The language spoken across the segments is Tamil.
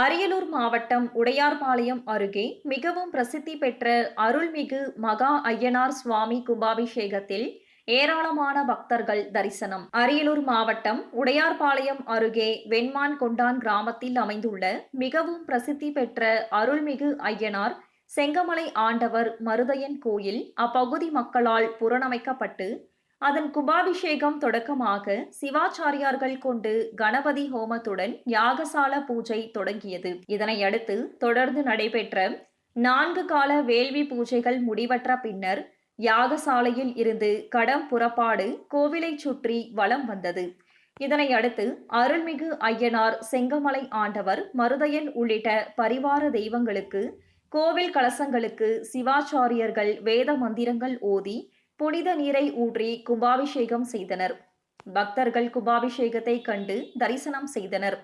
அரியலூர் மாவட்டம் உடையார்பாளையம் அருகே மிகவும் பிரசித்தி பெற்ற அருள்மிகு மகா ஐயனார் சுவாமி கும்பாபிஷேகத்தில் ஏராளமான பக்தர்கள் தரிசனம். அரியலூர் மாவட்டம் உடையார்பாளையம் அருகே வெண்மான் கொண்டான் கிராமத்தில் அமைந்துள்ள மிகவும் பிரசித்தி பெற்ற அருள்மிகு ஐயனார் செங்கமலை ஆண்டவர் மருதையன் கோயில் அப்பகுதி மக்களால் புறணமைக்கப்பட்டு அதன் கும்பாபிஷேகம் தொடக்கமாக சிவாச்சாரியார்கள் கொண்டு கணபதி ஹோமத்துடன் யாகசால பூஜை தொடங்கியது. இதனையடுத்து தொடர்ந்து நடைபெற்ற நான்கு கால வேள்வி பூஜைகள் முடிவற்ற பின்னர் யாகசாலையில் இருந்து கடம் புறப்பாடு கோவிலைச் சுற்றி வலம் வந்தது. இதனையடுத்து அருள்மிகு ஐயனார் செங்கமலை ஆண்டவர் மருதையன் உள்ளிட்ட பரிவார தெய்வங்களுக்கு கோவில் கலசங்களுக்கு சிவாச்சாரியர்கள் வேத மந்திரங்கள் ஓதி புனித நீரை ஊற்றி கும்பாபிஷேகம் செய்தனர். பக்தர்கள் கும்பாபிஷேகத்தை கண்டு தரிசனம் செய்தனர்.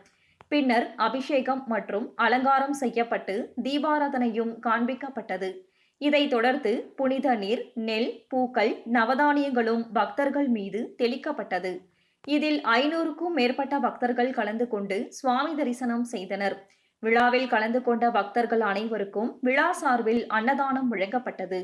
பின்னர் அபிஷேகம் மற்றும் அலங்காரம் செய்யப்பட்டு தீபாராதனையும் காண்பிக்கப்பட்டது. இதைத் தொடர்ந்து புனித நீர் நெல் பூக்கள் நவதானியங்களும் பக்தர்கள் மீது தெளிக்கப்பட்டது. இதில் ஐநூறுக்கும் மேற்பட்ட பக்தர்கள் கலந்து கொண்டு சுவாமி தரிசனம் செய்தனர். விழாவில் கலந்து கொண்ட பக்தர்கள் அனைவருக்கும் விழா சார்பில் அன்னதானம் வழங்கப்பட்டது.